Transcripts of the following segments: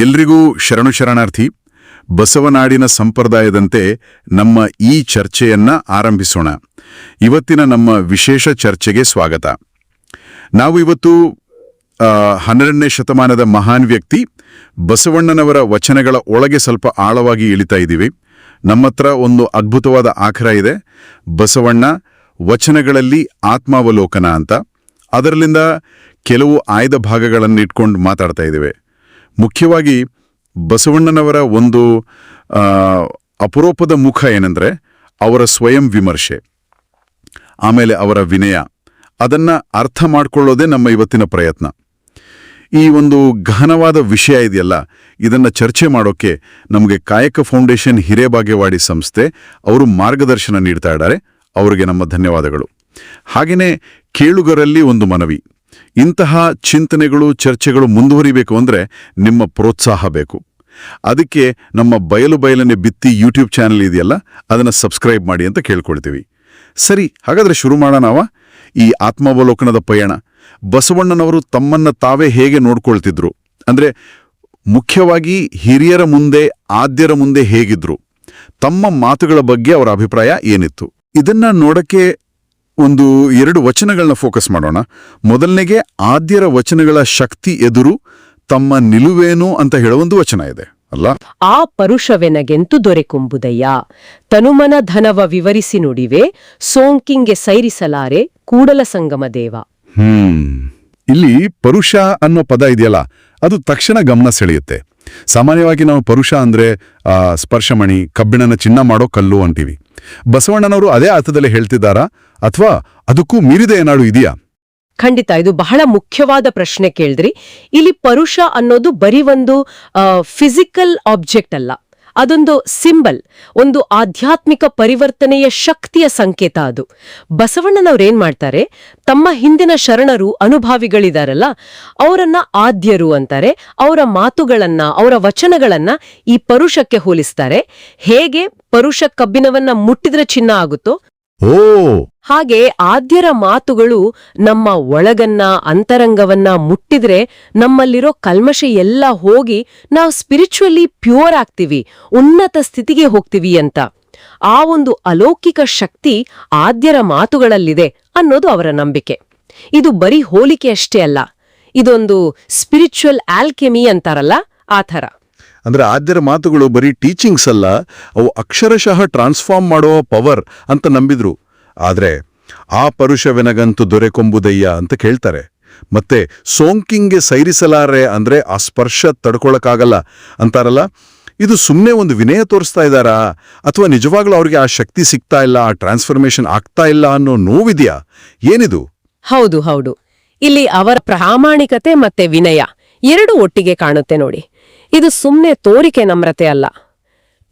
ಎಲ್ರಿಗೂ ಶರಣು ಶರಣಾರ್ಥಿ ಬಸವನಾಡಿನ ಸಂಪ್ರದಾಯದಂತೆ ನಮ್ಮ ಈ ಚರ್ಚೆಯನ್ನ ಆರಂಭಿಸೋಣ. ಇವತ್ತಿನ ನಮ್ಮ ವಿಶೇಷ ಚರ್ಚೆಗೆ ಸ್ವಾಗತ. ನಾವು ಇವತ್ತು ಹನ್ನೆರಡನೇ ಶತಮಾನದ ಮಹಾನ್ ವ್ಯಕ್ತಿ, ಬಸವಣ್ಣನವರ ವಚನಗಳ ಒಳಗೆ ಸ್ವಲ್ಪ ಆಳವಾಗಿ ಇಳಿತಾ ಇದ್ದೀವಿ. ನಮ್ಮತ್ರ ಒಂದು ಅದ್ಭುತವಾದ ಆಖರ ಇದೆ. ಬಸವಣ್ಣ ವಚನಗಳಲ್ಲಿ ಆತ್ಮಾವಲೋಕನ ಅಂತ. ಅದರಲ್ಲಿಂದ ಕೆಲವು ಆಯ್ದ ಭಾಗಗಳನ್ನು ಇಟ್ಕೊಂಡು ಮಾತಾಡ್ತಾ ಇದ್ದೇವೆ. ಮುಖ್ಯವಾಗಿ ಬಸವಣ್ಣನವರ ಒಂದು ಅಪರೂಪದ ಮುಖ ಏನಂದ್ರೆ ಅವರ ಸ್ವಯಂ ವಿಮರ್ಶೆ, ಆಮೇಲೆ ಅವರ ವಿನಯ. ಅದನ್ನ ಅರ್ಥ ಮಾಡಿಕೊಳ್ಳೋದೇ ನಮ್ಮ ಇವತ್ತಿನ ಪ್ರಯತ್ನ. ಈ ಒಂದು ಗಹನವಾದ ವಿಷಯ ಇದೆಯಲ್ಲ, ಇದನ್ನ ಚರ್ಚೆ ಮಾಡೋಕೆ ನಮಗೆ ಕಾಯಕ ಫೌಂಡೇಶನ್ ಹಿರೇಬಾಗೇವಾಡಿ ಸಂಸ್ಥೆ ಅವರು ಮಾರ್ಗದರ್ಶನ ನೀಡ್ತಾ ಇದ್ದಾರೆ. ಅವರಿಗೆ ನಮ್ಮ ಧನ್ಯವಾದಗಳು. ಹಾಗೆಯೇ ಕೇಳುಗರಲ್ಲಿ ಒಂದು ಮನವಿ. ಇಂತಹ ಚಿಂತನೆಗಳು, ಚರ್ಚೆಗಳು ಮುಂದುವರಿಬೇಕು ಅಂದ್ರೆ ನಿಮ್ಮ ಪ್ರೋತ್ಸಾಹ ಬೇಕು. ಅದಕ್ಕೆ ನಮ್ಮ ಬಯಲು ಬಯಲನೆ ಬಿತ್ತಿ ಯೂಟ್ಯೂಬ್ ಚಾನೆಲ್ ಇದೆಯಲ್ಲ, ಅದನ್ನು ಸಬ್ಸ್ಕ್ರೈಬ್ ಮಾಡಿ ಅಂತ ಕೇಳ್ಕೊಳ್ತೀವಿ. ಸರಿ, ಹಾಗಾದ್ರೆ ಶುರು ಮಾಡೋಣವ ಈ ಆತ್ಮಾವಲೋಕನದ ಪಯಣ. ಬಸವಣ್ಣನವರು ತಮ್ಮನ್ನ ತಾವೇ ಹೇಗೆ ನೋಡ್ಕೊಳ್ತಿದ್ರು? ಅಂದ್ರೆ ಮುಖ್ಯವಾಗಿ ಹಿರಿಯರ ಮುಂದೆ, ಆದ್ಯರ ಮುಂದೆ ಹೇಗಿದ್ರು? ತಮ್ಮ ಮಾತುಗಳ ಬಗ್ಗೆ ಅವರ ಅಭಿಪ್ರಾಯ ಏನಿತ್ತು? ಇದನ್ನ ನೋಡಕ್ಕೆ ಒಂದು ಎರಡು ವಚನಗಳನ್ನ ಫೋಕಸ್ ಮಾಡೋಣ. ಮೊದಲನೆಗೆ ಆದ್ಯರ ವಚನಗಳ ಶಕ್ತಿ ಎದುರು ತಮ್ಮ ನಿಲುವೇನು ಅಂತ ಹೇಳೋ ಒಂದು ವಚನ ಇದೆ ಅಲ್ಲ? ಆ ಪರುಷವೆನಗೆಂತು ದೊರೆಕುಂಬುದಯ್ಯ? ತನುಮನ ಧನವ ವಿವರಿಸಿ ನುಡಿವೆ ಸೋಂಕಿಂಗೆ ಸೈರಿಸಲಾರೆ ಕೂಡಲ ಸಂಗಮ ದೇವ. ಹ್ಮ್. ಇಲ್ಲಿ ಪರುಷ ಅನ್ನೋ ಪದ ಇದೆಯಲ್ಲ ಅದು ತಕ್ಷಣ ಗಮನ ಸೆಳೆಯುತ್ತೆ. ಸಾಮಾನ್ಯವಾಗಿ ನಾವು ಪರುಷ ಅಂದ್ರೆ ಆ, ಸ್ಪರ್ಶಮಣಿ ಕಬ್ಬಿಣನ ಚಿನ್ನ ಮಾಡೋ ಕಲ್ಲು ಅಂತೀವಿ. ಬಸವಣ್ಣನವರು ಅದೇ ಅರ್ಥದಲ್ಲಿ ಹೇಳ್ತಿದ್ದಾರಾ ಅಥವಾ ಅದಕ್ಕೂ ಮೀರಿದ ಏನಾಡು ಇದೆಯಾ? ಖಂಡಿತ, ಇದು ಬಹಳ ಮುಖ್ಯವಾದ ಪ್ರಶ್ನೆ ಕೇಳಿದ್ರಿ. ಇಲ್ಲಿ ಪರುಷ ಅನ್ನೋದು ಬರೀ ಒಂದು ಫಿಸಿಕಲ್ ಆಬ್ಜೆಕ್ಟ್ ಅಲ್ಲ. ಅದೊಂದು ಸಿಂಬಲ್ ಒಂದು ಆಧ್ಯಾತ್ಮಿಕ ಪರಿವರ್ತನೆಯ ಶಕ್ತಿಯ ಸಂಕೇತ ಅದು. ಬಸವಣ್ಣನವ್ರೇನ್ ಮಾಡ್ತಾರೆ, ತಮ್ಮ ಹಿಂದಿನ ಶರಣರು, ಅನುಭಾವಿಗಳಿದಾರಲ್ಲ, ಅವರನ್ನ ಆದ್ಯರು ಅಂತಾರೆ, ಅವರ ಮಾತುಗಳನ್ನ, ಅವರ ವಚನಗಳನ್ನ ಈ ಪರುಷಕ್ಕೆ ಹೋಲಿಸ್ತಾರೆ. ಹೇಗೆ ಪರುಷ ಕಬ್ಬಿನವನ್ನ ಮುಟ್ಟಿದ್ರೆ ಚಿನ್ನ ಆಗುತ್ತೋ ಓ. ಹಾಗೆ ಆದ್ಯರ ಮಾತುಗಳು ನಮ್ಮ ಒಳಗನ್ನ, ಅಂತರಂಗವನ್ನ ಮುಟ್ಟಿದ್ರೆ ನಮ್ಮಲ್ಲಿರೋ ಕಲ್ಮಶ ಎಲ್ಲ ಹೋಗಿ ನಾವು ಸ್ಪಿರಿಚುವಲಿ ಪ್ಯೂರ್ ಆಗ್ತೀವಿ, ಉನ್ನತ ಸ್ಥಿತಿಗೆ ಹೋಗ್ತೀವಿ ಅಂತ. ಆ ಒಂದು ಅಲೌಕಿಕ ಶಕ್ತಿ ಆದ್ಯರ ಮಾತುಗಳಲ್ಲಿದೆ ಅನ್ನೋದು ಅವರ ನಂಬಿಕೆ. ಇದು ಬರೀ ಹೋಲಿಕೆ ಅಷ್ಟೇ ಅಲ್ಲ, ಇದೊಂದು ಸ್ಪಿರಿಚುವಲ್ ಆಲ್ಕೆಮಿ ಅಂತಾರಲ್ಲ, ಆ ಥರ. ಅಂದ್ರೆ ಆದ್ಯರ ಮಾತುಗಳು ಬರೀ ಟೀಚಿಂಗ್ಸ್ ಅಲ್ಲ, ಅವು ಅಕ್ಷರಶಃ ಟ್ರಾನ್ಸ್ಫಾರ್ಮ್ ಮಾಡೋ ಪವರ್ ಅಂತ ನಂಬಿದ್ರು. ಆದ್ರೆ ಆ ಪರುಷವೆನಗಂತೂ ದೊರೆಕೊಂಬುದಯ್ಯ ಅಂತ ಕೇಳ್ತಾರೆ. ಮತ್ತೆ ಸೋಂಕಿಂಗ್ಗೆ ಸೈರಿಸಲಾರೆ ಅಂದ್ರೆ ಆ ಸ್ಪರ್ಶ ತಡ್ಕೊಳಕ್ಕಾಗಲ್ಲ ಅಂತಾರಲ್ಲ? ಇದು ಸುಮ್ಮನೆ ಒಂದು ವಿನಯ ತೋರಿಸ್ತಾ ಇದ್ದಾರಾ? ಅಥವಾ ನಿಜವಾಗ್ಲೂ ಅವರಿಗೆ ಆ ಶಕ್ತಿ ಸಿಗ್ತಾ ಇಲ್ಲ, ಆ ಟ್ರಾನ್ಸ್ಫಾರ್ಮೇಶನ್ ಆಗ್ತಾ ಇಲ್ಲ ಅನ್ನೋ ನೋವಿದ್ಯಾ? ಏನಿದು? ಹೌದು ಹೌದು. ಇಲ್ಲಿ ಅವರ ಪ್ರಾಮಾಣಿಕತೆ ಮತ್ತೆ ವಿನಯ ಎರಡು ಒಟ್ಟಿಗೆ ಕಾಣುತ್ತೆ ನೋಡಿ. ಇದು ಸುಮ್ಮನೆ ತೋರಿಕೆ ನಮ್ರತೆ ಅಲ್ಲ.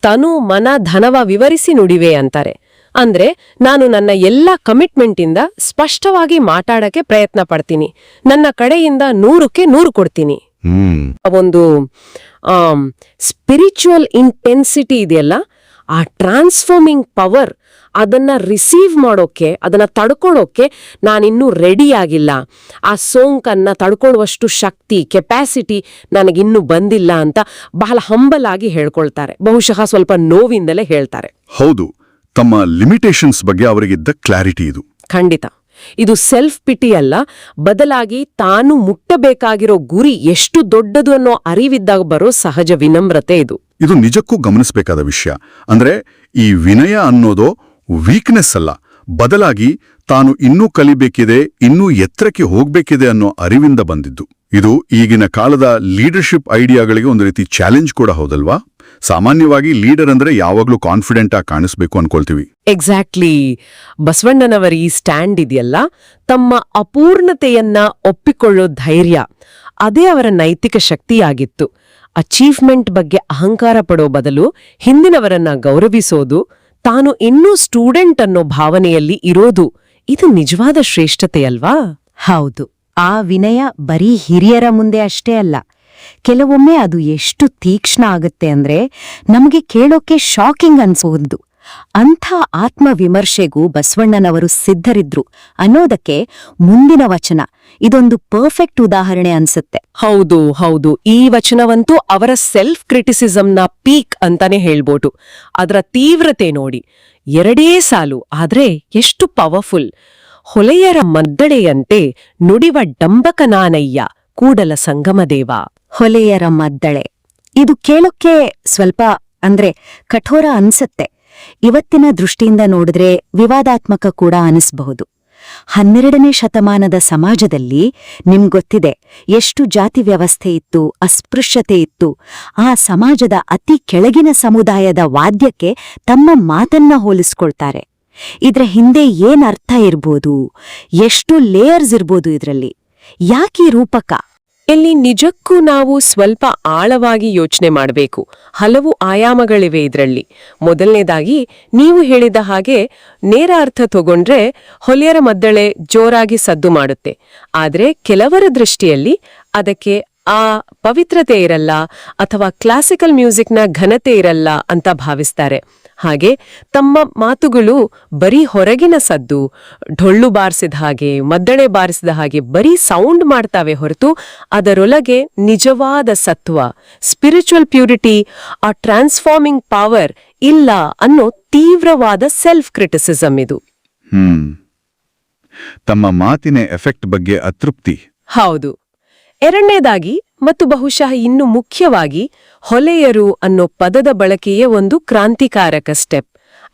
ತನು ಮನ ಧನವ ವಿವರಿಸಿ ನುಡಿವೆ ಅಂತಾರೆ. ಅಂದ್ರೆ ನಾನು ನನ್ನ ಎಲ್ಲ ಕಮಿಟ್ಮೆಂಟಿಂದ ಸ್ಪಷ್ಟವಾಗಿ ಮಾತಾಡಕ್ಕೆ ಪ್ರಯತ್ನ ಪಡ್ತೀನಿ. ನನ್ನ ಕಡೆಯಿಂದ ನೂರಕ್ಕೆ ನೂರು ಕೊಡ್ತೀನಿ. ಒಂದು ಸ್ಪಿರಿಚುವಲ್ ಇಂಟೆನ್ಸಿಟಿ ಇದೆಯಲ್ಲ? ಆ ಟ್ರಾನ್ಸ್ಫಾರ್ಮಿಂಗ್ ಪವರ್ ಅದನ್ನ ರಿಸೀವ್ ಮಾಡೋಕೆ ಅದನ್ನ ತಡ್ಕೊಳ್ಳೋಕೆ ನಾನಿನ್ನೂ ರೆಡಿ ಆಗಿಲ್ಲ. ಆ ಸೋಂಕನ್ನ ತಡ್ಕೊಳ್ಳುವಷ್ಟು ಶಕ್ತಿ ಕೆಪಾಸಿಟಿ ನನಗಿನ್ನೂ ಬಂದಿಲ್ಲ ಅಂತ ಬಹಳ ಹಂಬಲ್ ಆಗಿ ಹೇಳ್ಕೊಳ್ತಾರೆ. ಬಹುಶಃ ಸ್ವಲ್ಪ ನೋವಿಂದಲೇ ಹೇಳ್ತಾರೆ. ಹೌದು ತಮ್ಮ ಲಿಮಿಟೇಷನ್ಸ್ ಬಗ್ಗೆ ಅವರಿಗಿದ್ದ ಕ್ಲಾರಿಟಿ ಇದು. ಖಂಡಿತ. ಇದು ಸೆಲ್ಫ್ ಪಿಟಿ ಅಲ್ಲ ಬದಲಾಗಿ ತಾನು ಮುಟ್ಟಬೇಕಾಗಿರೋ ಗುರಿ ಎಷ್ಟು ದೊಡ್ಡದು ಅನ್ನೋ ಅರಿವಿದ್ದಾಗ ಬರೋ ಸಹಜ ವಿನಮ್ರತೆ ಇದು. ಇದು ನಿಜಕ್ಕೂ ಗಮನಿಸಬೇಕಾದ ವಿಷಯ. ಅಂದ್ರೆ ಈ ವಿನಯ ಅನ್ನೋದು ವೀಕ್ನೆಸ್ ಅಲ್ಲ. ಬದಲಾಗಿ ತಾನು ಇನ್ನೂ ಕಲಿಬೇಕಿದೆ, ಇನ್ನೂ ಎತ್ತರಕ್ಕೆ ಹೋಗ್ಬೇಕಿದೆ ಅನ್ನೋ ಅರಿವಿಂದ ಬಂದಿದ್ದು. ಇದು ಈಗಿನ ಕಾಲದ ಲೀಡರ್ಶಿಪ್ ಐಡಿಯಾಗಳಿಗೆ ಒಂದು ರೀತಿ ಚಾಲೆಂಜ್ ಕೂಡ ಹೌದಲ್ವಾ? ಸಾಮಾನ್ಯವಾಗಿ ಲೀಡರ್ ಅಂದ್ರೆ ಯಾವಾಗ್ಲೂ ಕಾನ್ಫಿಡೆಂಟ್ ಆಗಿ ಕಾಣಿಸ್ಬೇಕು ಅನ್ಕೊಳ್ತೀವಿ. ಎಕ್ಸಾಕ್ಟ್ಲಿ ಬಸವಣ್ಣನವರ ಈ ಸ್ಟ್ಯಾಂಡ್ ಇದೆಯಲ್ಲ? ತಮ್ಮ ಅಪೂರ್ಣತೆಯನ್ನ ಒಪ್ಪಿಕೊಳ್ಳೋ ಧೈರ್ಯ, ಅದೇ ಅವರ ನೈತಿಕ ಶಕ್ತಿಯಾಗಿತ್ತು. ಅಚೀವ್ಮೆಂಟ್ ಬಗ್ಗೆ ಅಹಂಕಾರ ಪಡೋ ಬದಲು ಹಿಂದಿನವರನ್ನ ಗೌರವಿಸೋದು ತಾನು ಇನ್ನೂ ಸ್ಟೂಡೆಂಟ್ ಅನ್ನೋ ಭಾವನೆಯಲ್ಲಿ ಇರೋದು ಇದು ನಿಜವಾದ ಶ್ರೇಷ್ಠತೆಯಲ್ವಾ ಹೌದು. ಆ ವಿನಯ ಬರೀ ಹಿರಿಯರ ಮುಂದೆ ಅಷ್ಟೇ ಅಲ್ಲ. ಕೆಲವೊಮ್ಮೆ ಅದು ಎಷ್ಟು ತೀಕ್ಷ್ಣ ಆಗುತ್ತೆ ಅಂದ್ರೆ ನಮಗೆ ಕೇಳೋಕೆ ಶಾಕಿಂಗ್ ಅನ್ಸೋದು. ಅಂಥ ಆತ್ಮವಿಮರ್ಶೆಗೂ ಬಸವಣ್ಣನವರು ಸಿದ್ಧರಿದ್ರು ಅನ್ನೋದಕ್ಕೆ ಮುಂದಿನ ವಚನ. ಇದೊಂದು ಪರ್ಫೆಕ್ಟ್ ಉದಾಹರಣೆ ಅನ್ಸುತ್ತೆ. ಹೌದು ಹೌದು. ಈ ವಚನವಂತೂ ಅವರ ಸೆಲ್ಫ್ ಕ್ರಿಟಿಸಿಸಂನ ಪೀಕ್ ಅಂತಾನೆ ಹೇಳ್ಬೋದು. ಅದರ ತೀವ್ರತೆ ನೋಡಿ. ಎರಡೇ ಸಾಲು ಆದ್ರೆ ಎಷ್ಟು ಪವರ್ಫುಲ್ ಹೊಲೆಯರ ಮದ್ದಳೆಯಂತೆ ನುಡಿವ ಡಂಬಕನಾನಯ್ಯ ಕೂಡಲ ಸಂಗಮದೇವ. ಹೊಲೆಯರ ಮದ್ದಳೆ. ಇದು ಕೇಳೋಕ್ಕೆ ಸ್ವಲ್ಪ ಅಂದ್ರೆ ಕಠೋರ ಅನ್ಸತ್ತೆ. ಇವತ್ತಿನ ದೃಷ್ಟಿಯಿಂದ ನೋಡಿದ್ರೆ ವಿವಾದಾತ್ಮಕ ಕೂಡ ಅನಿಸ್ಬಹುದು. ಹನ್ನೆರಡನೇ ಶತಮಾನದ ಸಮಾಜದಲ್ಲಿ ನಿಮ್ಗೊತ್ತಿದೆ ಎಷ್ಟು ಜಾತಿ ವ್ಯವಸ್ಥೆ ಇತ್ತು, ಅಸ್ಪೃಶ್ಯತೆ ಇತ್ತು. ಆ ಸಮಾಜದ ಅತಿ ಕೆಳಗಿನ ಸಮುದಾಯದ ವಾದ್ಯಕ್ಕೆ ತಮ್ಮ ಮಾತನ್ನ ಹೋಲಿಸ್ಕೊಳ್ತಾರೆ. ಇದ್ರ ಹಿಂದೆ ಏನ್ ಅರ್ಥ ಇರ್ಬೋದು, ಎಷ್ಟು ಲೇಯರ್ಸ್ ಇರ್ಬೋದು ಇದರಲ್ಲಿ. ಯಾಕೀ ರೂಪಕ? ಇಲ್ಲಿ ನಿಜಕ್ಕೂ ನಾವು ಸ್ವಲ್ಪ ಆಳವಾಗಿ ಯೋಚನೆ ಮಾಡಬೇಕು. ಹಲವು ಆಯಾಮಗಳಿವೆ ಇದರಲ್ಲಿ. ಮೊದಲನೇದಾಗಿ, ನೀವು ಹೇಳಿದ ಹಾಗೆ ನೇರ ಅರ್ಥ ತಗೊಂಡ್ರೆ ಹೊಲೆಯರ ಮದ್ದಳೆ ಜೋರಾಗಿ ಸದ್ದು ಮಾಡುತ್ತೆ. ಆದರೆ ಕೆಲವರ ದೃಷ್ಟಿಯಲ್ಲಿ ಅದಕ್ಕೆ ಆ ಪವಿತ್ರತೆ ಇರಲ್ಲ ಅಥವಾ ಕ್ಲಾಸಿಕಲ್ ಮ್ಯೂಸಿಕ್ನ ಘನತೆ ಇರಲ್ಲ ಅಂತ ಭಾವಿಸ್ತಾರೆ. ಹಾಗೆ ತಮ್ಮ ಮಾತುಗಳು ಬರೀ ಹೊರಗಿನ ಸದ್ದು ಢೊಳ್ಳು ಬಾರಿಸಿದ ಹಾಗೆ ಮದ್ದಳೆ ಬಾರಿಸಿದ ಹಾಗೆ ಬರೀ ಸೌಂಡ್ ಮಾಡ್ತಾವೆ ಹೊರತು ಅದರೊಳಗೆ ನಿಜವಾದ ಸತ್ವ ಸ್ಪಿರಿಚುವಲ್ ಪ್ಯೂರಿಟಿ ಆ ಟ್ರಾನ್ಸ್ಫಾರ್ಮಿಂಗ್ ಪವರ್ ಇಲ್ಲ ಅನ್ನೋ ತೀವ್ರವಾದ ಸೆಲ್ಫ್ ಕ್ರಿಟಿಸಿಸಂ ಇದು. ಹ್ಮ್. ತಮ್ಮ ಮಾತಿನ ಎಫೆಕ್ಟ್ ಬಗ್ಗೆ ಅತೃಪ್ತಿ. ಹೌದು. ಎರಡನೇದಾಗಿ ಮತ್ತು ಬಹುಶಃ ಇನ್ನು ಮುಖ್ಯವಾಗಿ ಹೊಲೆಯರು ಅನ್ನೋ ಪದದ ಬಳಕೆಯೇ ಒಂದು ಕ್ರಾಂತಿಕಾರಕ ಸ್ಟೆಪ್.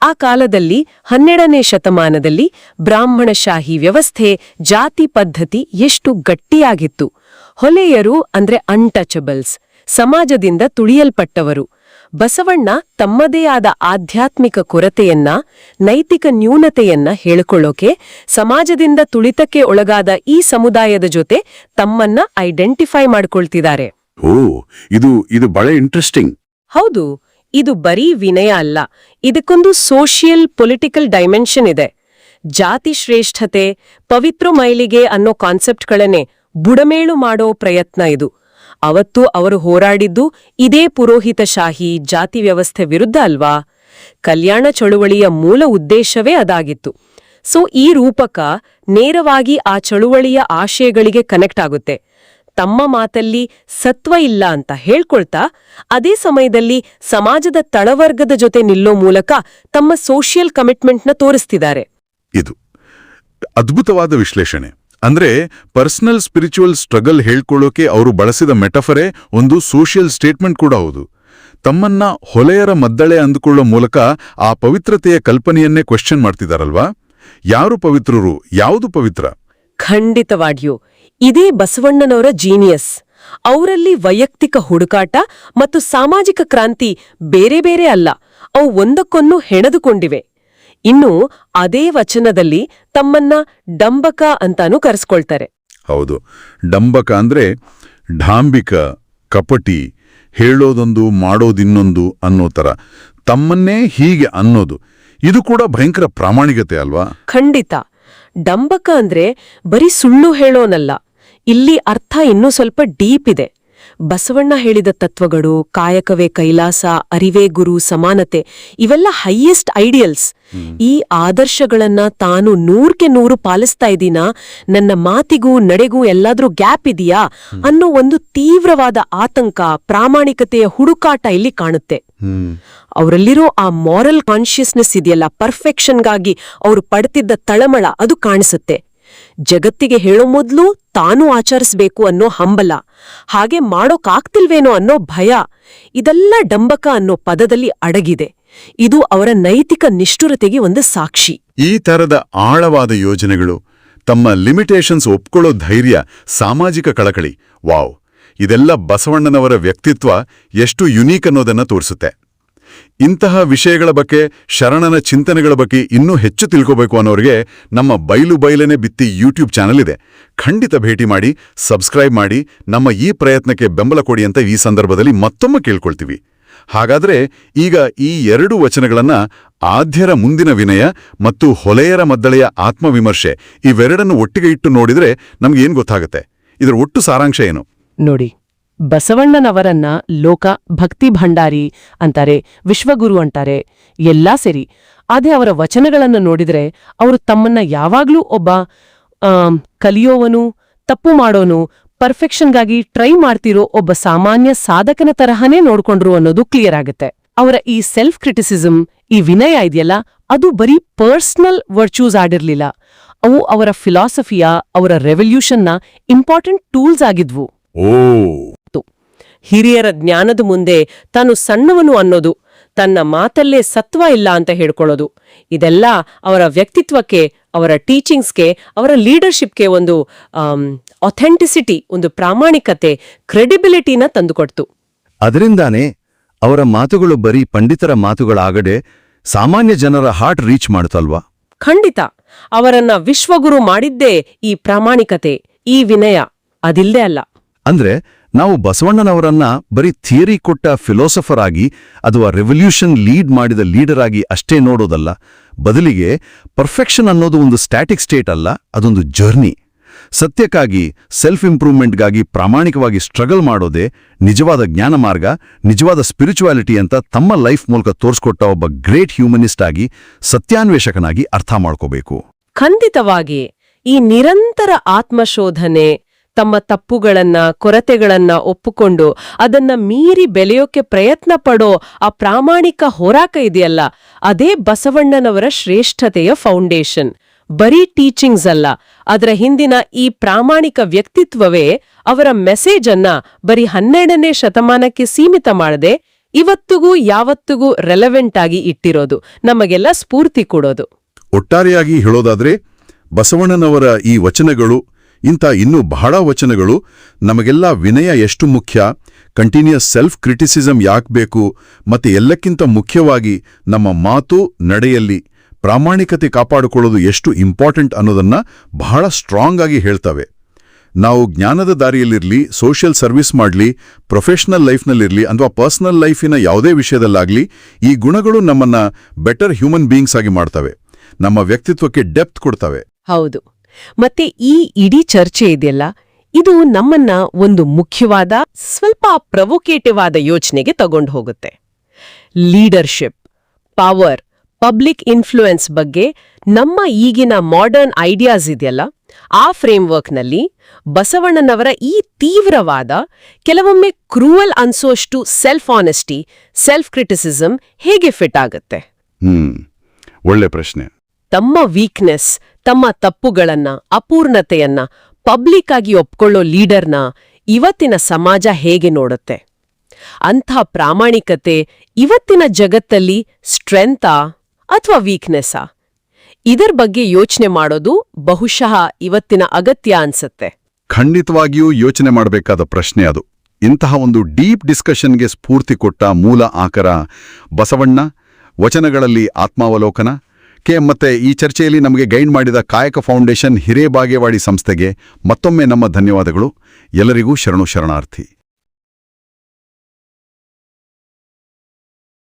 ಆ ಕಾಲದಲ್ಲಿ ಹನ್ನೆರಡನೇ ಶತಮಾನದಲ್ಲಿ ಬ್ರಾಹ್ಮಣಶಾಹಿ ವ್ಯವಸ್ಥೆ ಜಾತಿ ಪದ್ಧತಿ ಎಷ್ಟು ಗಟ್ಟಿಯಾಗಿತ್ತು. ಹೊಲೆಯರು ಅಂದ್ರೆ ಅನ್ಟಚಬಲ್ಸ್ ಸಮಾಜದಿಂದ ತುಳಿಯಲ್ಪಟ್ಟವರು. ಬಸವಣ್ಣ ತಮ್ಮದೇ ಆದ ಆಧ್ಯಾತ್ಮಿಕ ಕೊರತೆಯನ್ನ ನೈತಿಕ ನ್ಯೂನತೆಯನ್ನ ಹೇಳಿಕೊಳ್ಳೋಕೆ ಸಮಾಜದಿಂದ ತುಳಿತಕ್ಕೆ ಒಳಗಾದ ಈ ಸಮುದಾಯದ ಜೊತೆ ತಮ್ಮನ್ನ ಐಡೆಂಟಿಫೈ ಮಾಡ್ಕೊಳ್ತಿದ್ದಾರೆ. ಓ ಇದು ಇದು ಬಹಳ ಇಂಟ್ರೆಸ್ಟಿಂಗ್ ಹೌದು ಇದು ಬರೀ ವಿನಯ ಅಲ್ಲ ಇದಕ್ಕೊಂದು ಸೋಷಿಯಲ್ ಪೊಲಿಟಿಕಲ್ ಡೈಮೆನ್ಷನ್ ಇದೆ. ಜಾತಿ ಶ್ರೇಷ್ಠತೆ ಪವಿತ್ರ ಮೈಲಿಗೆ ಅನ್ನೋ ಕಾನ್ಸೆಪ್ಟ್ಗಳನ್ನೇ ಬುಡಮೇಳು ಮಾಡೋ ಪ್ರಯತ್ನ ಇದು. ಅವತ್ತು ಅವರು ಹೋರಾಡಿದ್ದು ಇದೇ ಪುರೋಹಿತಶಾಹಿ ಜಾತಿ ವ್ಯವಸ್ಥೆ ವಿರುದ್ಧ ಅಲ್ವಾ? ಕಲ್ಯಾಣ ಚಳುವಳಿಯ ಮೂಲ ಉದ್ದೇಶವೇ ಅದಾಗಿತ್ತು. ಸೊ, ಈ ರೂಪಕ ನೇರವಾಗಿ ಆ ಚಳುವಳಿಯ ಆಶಯಗಳಿಗೆ ಕನೆಕ್ಟ್ ಆಗುತ್ತೆ. ತಮ್ಮ ಮಾತಲ್ಲಿ ಸತ್ವ ಇಲ್ಲ ಅಂತ ಹೇಳ್ಕೊಳ್ತಾ, ಅದೇ ಸಮಯದಲ್ಲಿ ಸಮಾಜದ ತಳವರ್ಗದ ಜೊತೆ ನಿಲ್ಲೋ ಮೂಲಕ ತಮ್ಮ ಸೋಷಿಯಲ್ ಕಮಿಟ್ಮೆಂಟ್ನ ತೋರಿಸ್ತಿದ್ದಾರೆ. ಇದು ಅದ್ಭುತವಾದ ವಿಶ್ಲೇಷಣೆ. ಅಂದ್ರೆ ಪರ್ಸನಲ್ ಸ್ಪಿರಿಚುವಲ್ ಸ್ಟ್ರಗಲ್ ಹೇಳ್ಕೊಳ್ಳೋಕೆ ಅವರು ಬಳಸಿದ ಮೆಟಫರೆ ಒಂದು ಸೋಷಿಯಲ್ ಸ್ಟೇಟ್ಮೆಂಟ್ ಕೂಡ ಹೌದು. ತಮ್ಮನ್ನ ಹೊಲೆಯರ ಮದ್ದಳೆ ಅಂದುಕೊಳ್ಳೋ ಮೂಲಕ ಆ ಪವಿತ್ರತೆಯ ಕಲ್ಪನೆಯನ್ನೇ ಕ್ವೆಶ್ಚನ್ ಮಾಡ್ತಿದಾರಲ್ವಾ? ಯಾರು ಪವಿತ್ರರು? ಯಾವುದು ಪವಿತ್ರ? ಖಂಡಿತವಾಗಿಯೂ. ಇದೇ ಬಸವಣ್ಣನವರ ಜೀನಿಯಸ್. ಅವರಲ್ಲಿ ವೈಯಕ್ತಿಕ ಹುಡುಕಾಟ ಮತ್ತು ಸಾಮಾಜಿಕ ಕ್ರಾಂತಿ ಬೇರೆ ಬೇರೆ ಅಲ್ಲ. ಅವು ಒಂದಕ್ಕೊಂದು ಹೆಣೆದುಕೊಂಡಿವೆ. ಇನ್ನು ಅದೇ ವಚನದಲ್ಲಿ ತಮ್ಮನ್ನ ಡಂಬಕ ಅಂತಾನೂ ಕರೆಸ್ಕೊಳ್ತಾರೆ. ಹೌದು. ಡಂಬಕ ಅಂದ್ರೆ ಢಾಂಬಿಕ ಕಪಟಿ ಹೇಳೋದೊಂದು ಮಾಡೋದಿನ್ನೊಂದು ಅನ್ನೋ ತರ. ತಮ್ಮನ್ನೇ ಹೀಗೆ ಅನ್ನೋದು. ಇದು ಕೂಡ ಭಯಂಕರ ಪ್ರಾಮಾಣಿಕತೆ ಅಲ್ವಾ? ಖಂಡಿತ. ಡಂಬಕ ಅಂದ್ರೆ ಬರೀ ಸುಳ್ಳು ಹೇಳೋನಲ್ಲ. ಇಲ್ಲಿ ಅರ್ಥ ಇನ್ನೂ ಸ್ವಲ್ಪ ಡೀಪ್ ಇದೆ. ಬಸವಣ್ಣ ಹೇಳಿದ ತತ್ವಗಳು ಕಾಯಕವೇ ಕೈಲಾಸ ಅರಿವೇ ಗುರು ಸಮಾನತೆ ಇವೆಲ್ಲ ಹೈಯೆಸ್ಟ್ ಐಡಿಯಲ್ಸ್ ಈ ಆದರ್ಶಗಳನ್ನ ತಾನು ನೂರ್ಕೆ ನೂರು ಪಾಲಿಸ್ತಾ ಇದ್ದೀನಾ? ನನ್ನ ಮಾತಿಗೂ ನಡೆಗೂ ಎಲ್ಲಾದ್ರೂ ಗ್ಯಾಪ್ ಇದೆಯಾ ಅನ್ನೋ ಒಂದು ತೀವ್ರವಾದ ಆತಂಕ ಪ್ರಾಮಾಣಿಕತೆಯ ಹುಡುಕಾಟ ಇಲ್ಲಿ ಕಾಣುತ್ತೆ. ಅವರಲ್ಲಿರೋ ಆ ಮಾರಲ್ ಕಾನ್ಶಿಯಸ್ನೆಸ್ ಇದೆಯಲ್ಲ ಪರ್ಫೆಕ್ಷನ್ಗಾಗಿ ಅವರು ಪಡ್ತಿದ್ದ ತಳಮಳ ಅದು ಕಾಣಿಸುತ್ತೆ. ಜಗತ್ತಿಗೆ ಹೇಳೋ ಮೊದ್ಲು ತಾನೂ ಆಚರಿಸ್ಬೇಕು ಅನ್ನೋ ಹಂಬಲ. ಹಾಗೆ ಮಾಡೋಕಾಗ್ತಿಲ್ವೇನೋ ಅನ್ನೋ ಭಯ. ಇದೆಲ್ಲ ಡಂಬಕ ಅನ್ನೋ ಪದದಲ್ಲಿ ಅಡಗಿದೆ. ಇದು ಅವರ ನೈತಿಕ ನಿಷ್ಠುರತೆಗೆ ಒಂದು ಸಾಕ್ಷಿ. ಈ ತರದ ಆಳವಾದ ಯೋಜನೆಗಳು ತಮ್ಮ ಲಿಮಿಟೇಷನ್ಸ್ ಒಪ್ಕೊಳ್ಳೋ ಧೈರ್ಯ ಸಾಮಾಜಿಕ ಕಳಕಳಿ. ವಾವ್. ಇದೆಲ್ಲ ಬಸವಣ್ಣನವರ ವ್ಯಕ್ತಿತ್ವ ಎಷ್ಟು ಯುನೀಕ್ ಅನ್ನೋದನ್ನ ತೋರಿಸುತ್ತೆ. ಇಂತಹ ವಿಷಯಗಳ ಬಗ್ಗೆ, ಶರಣನ ಚಿಂತನೆಗಳ ಬಗ್ಗೆ ಇನ್ನೂ ಹೆಚ್ಚು ತಿಳ್ಕೋಬೇಕು ಅನ್ನೋರಿಗೆ ನಮ್ಮ ಬೈಲು ಬೈಲನೆ ಬಿತ್ತಿ ಯೂಟ್ಯೂಬ್ ಚಾನಲ್ ಇದೆ. ಖಂಡಿತ ಭೇಟಿ ಮಾಡಿ, ಸಬ್ಸ್ಕ್ರೈಬ್ ಮಾಡಿ, ನಮ್ಮ ಈ ಪ್ರಯತ್ನಕ್ಕೆ ಬೆಂಬಲ ಕೊಡಿ ಅಂತ ಈ ಸಂದರ್ಭದಲ್ಲಿ ಮತ್ತೊಮ್ಮೆ ಕೇಳ್ಕೊಳ್ತೀವಿ. ಹಾಗಾದ್ರೆ ಈಗ ಈ ಎರಡು ವಚನಗಳನ್ನು ಆದ್ಯರ ಮುಂದಿನ ವಿನಯ ಮತ್ತು ಹೊಲೆಯರ ಮದ್ದಳೆಯ ಆತ್ಮವಿಮರ್ಶೆ ಇವೆರಡನ್ನು ಒಟ್ಟಿಗೆ ಇಟ್ಟು ನೋಡಿದ್ರೆ ನಮಗೇನು ಗೊತ್ತಾಗುತ್ತೆ? ಇದರ ಒಟ್ಟು ಸಾರಾಂಶ ಏನು? ನೋಡಿ ಬಸವಣ್ಣನವರನ್ನ ಲೋಕ ಭಕ್ತಿ ಭಂಡಾರಿ ಅಂತಾರೆ, ವಿಶ್ವಗುರು ಅಂತಾರೆ, ಎಲ್ಲಾ ಸರಿ. ಆದ್ರೆ ಅವರ ವಚನಗಳನ್ನು ನೋಡಿದ್ರೆ ಅವರು ತಮ್ಮನ್ನ ಯಾವಾಗ್ಲೂ ಒಬ್ಬ ಕಲಿಯೋವನು, ತಪ್ಪು ಮಾಡೋನು, ಪರ್ಫೆಕ್ಷನ್ಗಾಗಿ ಟ್ರೈ ಮಾಡ್ತಿರೋ ಒಬ್ಬ ಸಾಮಾನ್ಯ ಸಾಧಕನ ತರಹನೇ ನೋಡ್ಕೊಂಡ್ರು ಅನ್ನೋದು ಕ್ಲಿಯರ್ ಆಗುತ್ತೆ. ಅವರ ಈ ಸೆಲ್ಫ್ ಕ್ರಿಟಿಸಿಸಮ್ ಈ ವಿನಯ ಇದೆಯಲ್ಲ, ಅದು ಬರೀ ಪರ್ಸ್ನಲ್ ವರ್ಚ್ಯೂಸ್ ಆಡಿರ್ಲಿಲ್ಲ. ಅವು ಅವರ ಫಿಲಾಸಫಿಯ, ಅವರ ರೆವಲ್ಯೂಷನ್ನ ಇಂಪಾರ್ಟೆಂಟ್ ಟೂಲ್ಸ್ ಆಗಿದ್ವು. ಓ. ಹಿರಿಯರ ಜ್ಞಾನದ ಮುಂದೆ ತಾನು ಸಣ್ಣವನು ಅನ್ನೋದು ತನ್ನ ಮಾತಲ್ಲೇ ಸತ್ವ ಇಲ್ಲ ಅಂತ ಹೇಳ್ಕೊಳ್ಳೋದು. ಇದೆಲ್ಲ ಅವರ ವ್ಯಕ್ತಿತ್ವಕ್ಕೆ ಅವರ ಟೀಚಿಂಗ್ಸ್ಗೆ ಅವರ ಲೀಡರ್ಶಿಪ್ಗೆ ಒಂದು ಅಥೆಂಟಿಸಿಟಿ ಒಂದು ಪ್ರಾಮಾಣಿಕತೆ ಕ್ರೆಡಿಬಿಲಿಟಿನ ತಂದುಕೊಡ್ತು. ಅದರಿಂದಾನೇ ಅವರ ಮಾತುಗಳು ಬರೀ ಪಂಡಿತರ ಮಾತುಗಳಾಗಡೆ ಸಾಮಾನ್ಯ ಜನರ ಹಾರ್ಟ್ ರೀಚ್ ಮಾಡುತ್ತಲ್ವಾ? ಖಂಡಿತ. ಅವರನ್ನ ವಿಶ್ವಗುರು ಮಾಡಿದ್ದೇ ಈ ಪ್ರಾಮಾಣಿಕತೆ ಈ ವಿನಯ ಅದಿಲ್ಲದೆ ಅಲ್ಲ. ಅಂದ್ರೆ ನಾವು ಬಸವಣ್ಣನವರನ್ನ ಬರೀ ಥಿಯರಿ ಕೊಟ್ಟ ಫಿಲಾಸಫರ್ ಆಗಿ ಅಥವಾ ರೆವಲ್ಯೂಷನ್ ಲೀಡ್ ಮಾಡಿದ ಲೀಡರ್ ಆಗಿ ಅಷ್ಟೇ ನೋಡೋದಲ್ಲ. ಬದಲಿಗೆ ಪರ್ಫೆಕ್ಷನ್ ಅನ್ನೋದು ಒಂದು ಸ್ಟ್ಯಾಟಿಕ್ ಸ್ಟೇಟ್ ಅಲ್ಲ, ಅದೊಂದು ಜರ್ನಿ ಸತ್ಯಕ್ಕಾಗಿ ಸೆಲ್ಫ್ ಇಂಪ್ರೂವ್ಮೆಂಟ್ಗಾಗಿ ಪ್ರಾಮಾಣಿಕವಾಗಿ ಸ್ಟ್ರಗಲ್ ಮಾಡೋದೇ ನಿಜವಾದ ಜ್ಞಾನ ಮಾರ್ಗ, ನಿಜವಾದ ಸ್ಪಿರಿಚುವಾಲಿಟಿ ಅಂತ ತಮ್ಮ ಲೈಫ್ ಮೂಲಕ ತೋರಿಸ್ಕೊಟ್ಟ ಒಬ್ಬ ಗ್ರೇಟ್ ಹ್ಯೂಮನಿಸ್ಟ್ ಆಗಿ ಸತ್ಯಾನ್ವೇಷಕನಾಗಿ ಅರ್ಥ ಮಾಡ್ಕೋಬೇಕು. ಖಂಡಿತವಾಗಿ ಈ ನಿರಂತರ ಆತ್ಮಶೋಧನೆ ತಮ್ಮ ತಪ್ಪುಗಳನ್ನ, ಕೊರತೆಗಳನ್ನ ಒಪ್ಪುಕೊಂಡು ಅದನ್ನ ಮೀರಿ ಬೆಳೆಯೋಕೆ ಪ್ರಯತ್ನ ಪಡೋ ಆ ಪ್ರಾಮಾಣಿಕ ಹೋರಾಟ ಇದೆಯಲ್ಲ, ಅದೇ ಬಸವಣ್ಣನವರ ಶ್ರೇಷ್ಠತೆಯ ಫೌಂಡೇಶನ್. ಬರೀ ಟೀಚಿಂಗ್ಸ್ ಅಲ್ಲ, ಅದರ ಹಿಂದಿನ ಈ ಪ್ರಾಮಾಣಿಕ ವ್ಯಕ್ತಿತ್ವವೇ ಅವರ ಮೆಸೇಜ್ ಅನ್ನ ಬರೀ ಹನ್ನೆರಡನೇ ಶತಮಾನಕ್ಕೆ ಸೀಮಿತ ಮಾಡದೆ ಇವತ್ತಿಗೂ ಯಾವತ್ತಿಗೂ ರೆಲೆವೆಂಟ್ ಆಗಿ ಇಟ್ಟಿರೋದು, ನಮಗೆಲ್ಲ ಸ್ಫೂರ್ತಿ ಕೊಡೋದು. ಒಟ್ಟಾರೆಯಾಗಿ ಹೇಳೋದಾದ್ರೆ, ಬಸವಣ್ಣನವರ ಈ ವಚನಗಳು ಇಂಥ ಇನ್ನೂ ಬಹಳ ವಚನಗಳು. ನಮಗೆಲ್ಲ ವಿನಯ ಎಷ್ಟು ಮುಖ್ಯ? ಕಂಟಿನ್ಯೂಸ್ ಸೆಲ್ಫ್ ಕ್ರಿಟಿಸಿಸಮ್ ಯಾಕ್ ಬೇಕು? ಮತ್ತೆ ಎಲ್ಲಕ್ಕಿಂತ ಮುಖ್ಯವಾಗಿ ನಮ್ಮ ಮಾತು ನಡೆಯಲ್ಲಿ ಪ್ರಾಮಾಣಿಕತೆ ಕಾಪಾಡಿಕೊಳ್ಳೋದು ಎಷ್ಟು ಇಂಪಾರ್ಟೆಂಟ್ ಅನ್ನೋದನ್ನ ಬಹಳ ಸ್ಟ್ರಾಂಗ್ ಆಗಿ ಹೇಳ್ತವೆ. ನಾವು ಜ್ಞಾನದ ದಾರಿಯಲ್ಲಿರಲಿ, ಸೋಷಿಯಲ್ ಸರ್ವಿಸ್ ಮಾಡಲಿ, ಪ್ರೊಫೆಷನಲ್ ಲೈಫ್ನಲ್ಲಿರಲಿ ಅಥವಾ ಪರ್ಸನಲ್ ಲೈಫಿನ ಯಾವುದೇ ವಿಷಯದಲ್ಲಾಗಲಿ ಈ ಗುಣಗಳು ನಮ್ಮನ್ನ ಬೆಟರ್ ಹ್ಯೂಮನ್ ಬೀಯಿಂಗ್ಸ್ ಆಗಿ ಮಾಡ್ತವೆ. ನಮ್ಮ ವ್ಯಕ್ತಿತ್ವಕ್ಕೆ ಡೆಪ್ತ್ ಕೊಡ್ತವೆ. ಹೌದು. ಮತ್ತೆ ಈ ಇಡೀ ಚರ್ಚೆ ಇದೆಯಲ್ಲ? ಇದು ನಮ್ಮನ್ನ ಒಂದು ಮುಖ್ಯವಾದ ಸ್ವಲ್ಪ ಪ್ರವೊಕೇಟಿವ್ ಆದ ಯೋಚನೆಗೆ ತಗೊಂಡು ಹೋಗುತ್ತೆ. ಲೀಡರ್ಶಿಪ್ ಪವರ್ ಪಬ್ಲಿಕ್ ಇನ್ಫ್ಲೂಯೆನ್ಸ್ ಬಗ್ಗೆ ನಮ್ಮ ಈಗಿನ ಮಾಡರ್ನ್ ಐಡಿಯಾಸ್ ಇದೆಯಲ್ಲ ಆ ಫ್ರೇಮ್ವರ್ಕ್ನಲ್ಲಿ ಬಸವಣ್ಣನವರ ಈ ತೀವ್ರವಾದ ಕೆಲವೊಮ್ಮೆ ಕ್ರೂವಲ್ ಅನ್ಸೋಷ್ಟು ಸೆಲ್ಫ್ ಆನೆಸ್ಟಿ ಸೆಲ್ಫ್ ಕ್ರಿಟಿಸಿಸಮ್ ಹೇಗೆ ಫಿಟ್ ಆಗುತ್ತೆ? ಒಳ್ಳೆ ಪ್ರಶ್ನೆ. ತಮ್ಮ ವೀಕ್ನೆಸ್ ತಮ್ಮ ತಪ್ಪುಗಳನ್ನ, ಅಪೂರ್ಣತೆಯನ್ನ ಪಬ್ಲಿಕ್ ಆಗಿ ಒಪ್ಕೊಳ್ಳೋ ಲೀಡರ್ನ ಇವತ್ತಿನ ಸಮಾಜ ಹೇಗೆ ನೋಡುತ್ತೆ? ಅಂಥ ಪ್ರಾಮಾಣಿಕತೆ ಇವತ್ತಿನ ಜಗತ್ತಲ್ಲಿ ಸ್ಟ್ರೆಂತಾ ಅಥವಾ ವೀಕ್ನೆಸ್ಸಾ ಇದರ ಬಗ್ಗೆ ಯೋಚನೆ ಮಾಡೋದು ಬಹುಶಃ ಇವತ್ತಿನ ಅಗತ್ಯ ಅನ್ಸತ್ತೆ. ಖಂಡಿತವಾಗಿಯೂ ಯೋಚನೆ ಮಾಡಬೇಕಾದ ಪ್ರಶ್ನೆ ಅದು. ಇಂತಹ ಒಂದು ಡೀಪ್ ಡಿಸ್ಕಷನ್ಗೆ ಸ್ಫೂರ್ತಿ ಕೊಟ್ಟ ಮೂಲ ಆಕರ ಬಸವಣ್ಣ, ವಚನಗಳಲ್ಲಿ ಆತ್ಮಾವಲೋಕನ ಕೆ ಮತ್ತೆ ಈ ಚರ್ಚೆಯಲ್ಲಿ ನಮಗೆ ಗೈಡ್ ಮಾಡಿದ ಕಾಯಕ ಫೌಂಡೇಶನ್ ಹಿರೇಬಾಗೇವಾಡಿ ಸಂಸ್ಥೆಗೆ ಮತ್ತೊಮ್ಮೆ ನಮ್ಮ ಧನ್ಯವಾದಗಳು. ಎಲ್ಲರಿಗೂ ಶರಣು ಶರಣಾರ್ಥಿ.